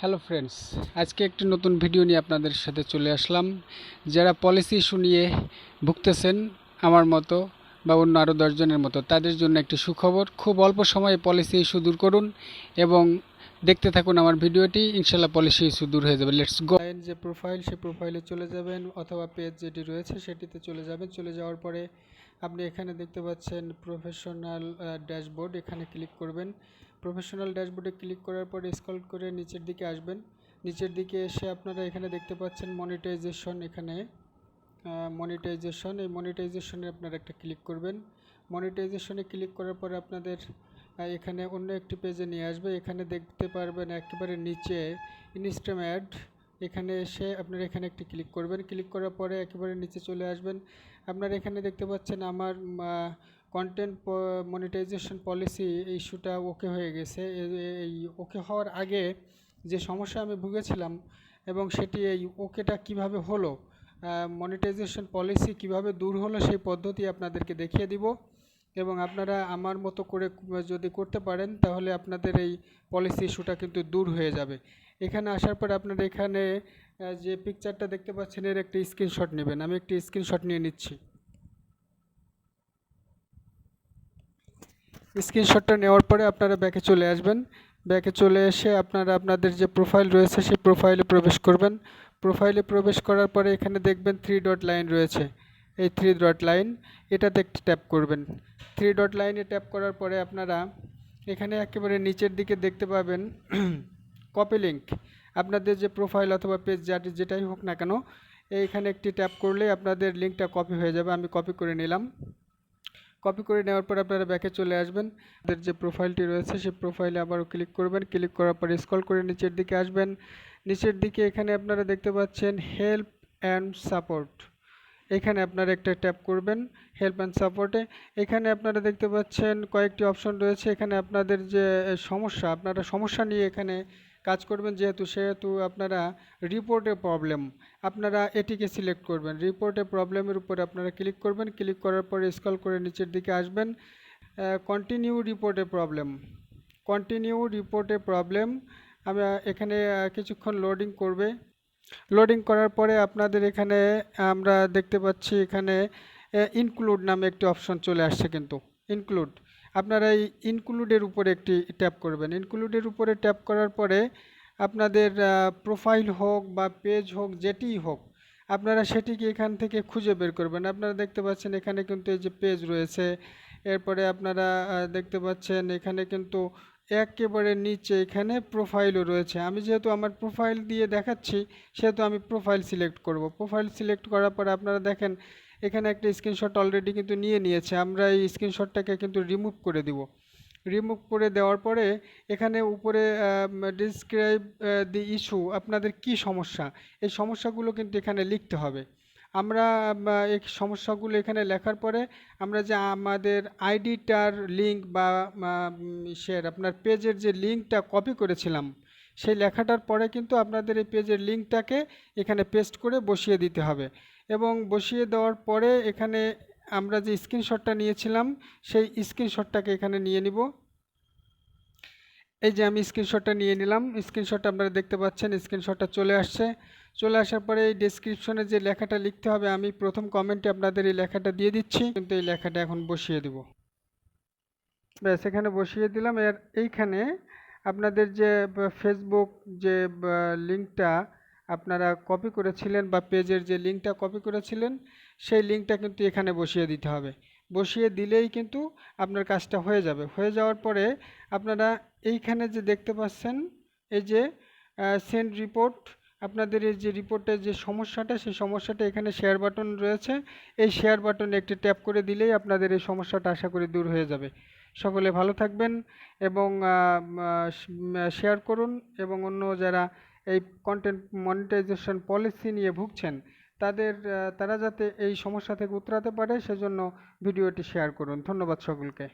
Hello friends, আজকে একটি নতুন ভিডিও নিয়ে আপনাদের সাথে চলে আসলাম। যারা পলিসি ইস্যু নিয়ে ভুগতেছেন আমার মতো বা অন্য আরও দশজনের মতো, তাদের জন্য একটি সুখবর। খুব অল্প সময়ে পলিসি ইস্যু দূর করুন এবং দেখতে থাকুন আমার ভিডিওটি। ইনশাল্লাহ পলিসি ইস্যু দূর হয়ে যাবে। লেটস গো যে প্রোফাইল সেই প্রোফাইলে চলে যাবেন অথবা পেজ যেটি রয়েছে সেটিতে চলে যাবেন। চলে যাওয়ার পরে আপনি এখানে দেখতে পাচ্ছেন প্রফেশনাল ড্যাশবোর্ড এখানে ক্লিক করবেন। প্রফেশনাল ড্যাশবোর্ডে ক্লিক করার পরে স্ক্রল করে নিচের দিকে আসবেন। নিচের দিকে এসে আপনারা এখানে দেখতে পাচ্ছেন মনিটাইজেশন এখানে। মনিটাইজেশন এই মনিটাইজেশনে আপনারা একটা ক্লিক করবেন। মনিটাইজেশনে ক্লিক করার পরে আপনাদের এখানে অন্য একটি পেজে নিয়ে আসবে। এখানে দেখতে পারবেন একেবারে নিচে ইনস্টাম অ্যাড এখানে এসে আপনারা এখানে একটি ক্লিক করবেন। ক্লিক করার পরে একেবারে নিচে চলে আসবেন। আপনারা এখানে দেখতে পাচ্ছেন আমার কন্টেন্ট মনিটাইজেশন পলিসি ইস্যুটা ওকে হয়ে গেছে। এই ওকে হওয়ার আগে যে সমস্যা আমি ভুগেছিলাম এবং সেটি এই ওকেটা কীভাবে হলো মনিটাইজেশন পলিসি কীভাবে দূর হলো সেই পদ্ধতি আপনাদেরকে দেখিয়ে দিব। এবং আপনারা আমার মতো করে যদি করতে পারেন, তাহলে আপনাদের এই পলিসি ইস্যুটা কিন্তু দূর হয়ে যাবে। এখানে আসার পর আপনারা এখানে যে পিকচারটা দেখতে পাচ্ছেন, এর একটি স্ক্রিনশট নেবেন। আমি একটি স্ক্রিনশট নিয়ে নিচ্ছি। স্ক্রিনশটটা নেওয়ার পরে আপনারা ব্যাকে চলে আসবেন। ব্যাকে চলে এসে আপনারা আপনাদের যে প্রোফাইল রয়েছে, সেই প্রোফাইলে প্রবেশ করবেন। প্রোফাইলে প্রবেশ করার পরে এখানে দেখবেন থ্রি ডট লাইন রয়েছে। এই থ্রি ডট লাইন এটাতে একটি ট্যাপ করবেন। থ্রি ডট লাইনে ট্যাপ করার পরে আপনারা এখানে একেবারে নিচের দিকে দেখতে পাবেন কপি লিঙ্ক আপনাদের যে প্রোফাইল অথবা পেজ যাটি যেটাই হোক না কেন, এইখানে একটি ট্যাপ করলে আপনাদের লিঙ্কটা কপি হয়ে যাবে। আমি কপি করে নিলাম। কপি করে নেওয়ার পর আপনারা ব্যাকে চলে আসবেন। আপনাদের যে প্রোফাইলটি রয়েছে, সেই প্রোফাইলে আবারও ক্লিক করবেন। ক্লিক করার পর স্ক্রল করে নিচের দিকে আসবেন। নিচের দিকে এখানে আপনারা দেখতে পাচ্ছেন হেল্প অ্যান্ড সাপোর্ট এখানে আপনারা একটা ট্যাপ করবেন হেল্প অ্যান্ড সাপোর্টে এখানে আপনারা দেখতে পাচ্ছেন কয়েকটি অপশন রয়েছে। এখানে আপনাদের যে সমস্যা, আপনারা সমস্যা নিয়ে এখানে কাজ করবেন, যেহেতু, সেহেতু আপনারা রিপোর্টে প্রবলেম আপনারা এটিকে সিলেক্ট করবেন। রিপোর্টে প্রবলেমের উপরে আপনারা ক্লিক করবেন। ক্লিক করার পরে স্ক্রল করে নিচের দিকে আসবেন। কন্টিনিউ রিপোর্টে প্রবলেম কন্টিনিউ রিপোর্টে প্রবলেম আমরা এখানে কিছুক্ষণ লোডিং করবে। লোডিং করার পরে আপনাদের এখানে আমরা দেখতে পাচ্ছি এখানে ইনক্লুড নামে একটি অপশন চলে আসছে কিন্তু। ইনক্লুড আপনারা এই ইনক্লুডের উপরে একটি ট্যাপ করবেন। ইনক্লুডের উপরে ট্যাপ করার পরে আপনাদের প্রোফাইল হোক বা পেজ হোক যেটিই হোক, আপনারা সেটিকে এখান থেকে খুঁজে বের করবেন। আপনারা দেখতে পাচ্ছেন এখানে কিন্তু এই যে পেজ রয়েছে। এরপরে আপনারা দেখতে পাচ্ছেন এখানে কিন্তু একেবারে নিচে এখানে প্রোফাইলও রয়েছে। আমি যেহেতু আমার প্রোফাইল দিয়ে দেখাচ্ছি, সেহেতু আমি প্রোফাইল সিলেক্ট করব। প্রোফাইল সিলেক্ট করার পরে আপনারা দেখেন, এখানে একটা স্ক্রিনশট অলরেডি কিন্তু নিয়ে নিয়েছে। আমরা এই স্ক্রিনশটটাকে কিন্তু রিমুভ করে দিব। রিমুভ করে দেওয়ার পরে এখানে উপরে ডিসক্রাইব দি ইস্যু আপনাদের কি সমস্যা? এই সমস্যাগুলো কিন্তু এখানে লিখতে হবে। আমরা আম, এই সমস্যাগুলো এখানে লেখার পরে আমরা যে আমাদের আইডিটার লিঙ্ক বা শেয়ার আপনার পেজের যে লিঙ্কটা কপি করেছিলাম সেই লেখাটার পরে কিন্তু আপনাদের এই পেজের লিঙ্কটাকে এখানে পেস্ট করে বসিয়ে দিতে হবে। এবং বসিয়ে দেওয়ার পরে এখানে আমরা যে স্ক্রিনশটটা নিয়েছিলাম সেই স্ক্রিনশটটাকে এখানে নিয়ে নিব। এই যে আমি স্ক্রিনশটটা নিয়ে নিলাম। স্ক্রিনশটটা আপনারা দেখতে পাচ্ছেন স্ক্রিনশটটা চলে আসছে। চলে আসার পরে এই ডেসক্রিপশনে যে লেখাটা লিখতে হবে, আমি প্রথম কমেন্টে আপনাদের এই লেখাটা দিয়ে দিচ্ছি। কিন্তু এই লেখাটা এখন বসিয়ে দিব। ব্যাস, এখানে বসিয়ে দিলাম। এর এইখানে আপনাদের যে ফেসবুক যে লিঙ্কটা আপনারা কপি করেছিলেন বা পেজের যে লিঙ্কটা কপি করেছিলেন, সেই লিঙ্কটা কিন্তু এখানে বসিয়ে দিতে হবে। বসিয়ে দিলেই কিন্তু আপনার কাজটা হয়ে যাবে। হয়ে যাওয়ার পরে আপনারা এইখানে যে দেখতে পাচ্ছেন, এই যে সেন্ড রিপোর্ট আপনাদের এই যে রিপোর্টের যে সমস্যাটা, সেই সমস্যাটা এখানে শেয়ার বাটন রয়েছে। এই শেয়ার বাটনে একটি ট্যাপ করে দিলেই আপনাদের এই সমস্যাটা আশা করি দূর হয়ে যাবে। সকলে ভালো থাকবেন এবং শেয়ার করুন এবং অন্য যারা এই কন্টেন্ট মনিটাইজেশন পলিসি নিয়ে ভুগছেন তাদের তারা যাতে এই সমস্যা থেকে উতরাতে পারে সেজন্য ভিডিওটি শেয়ার করুন। ধন্যবাদ সকলকে।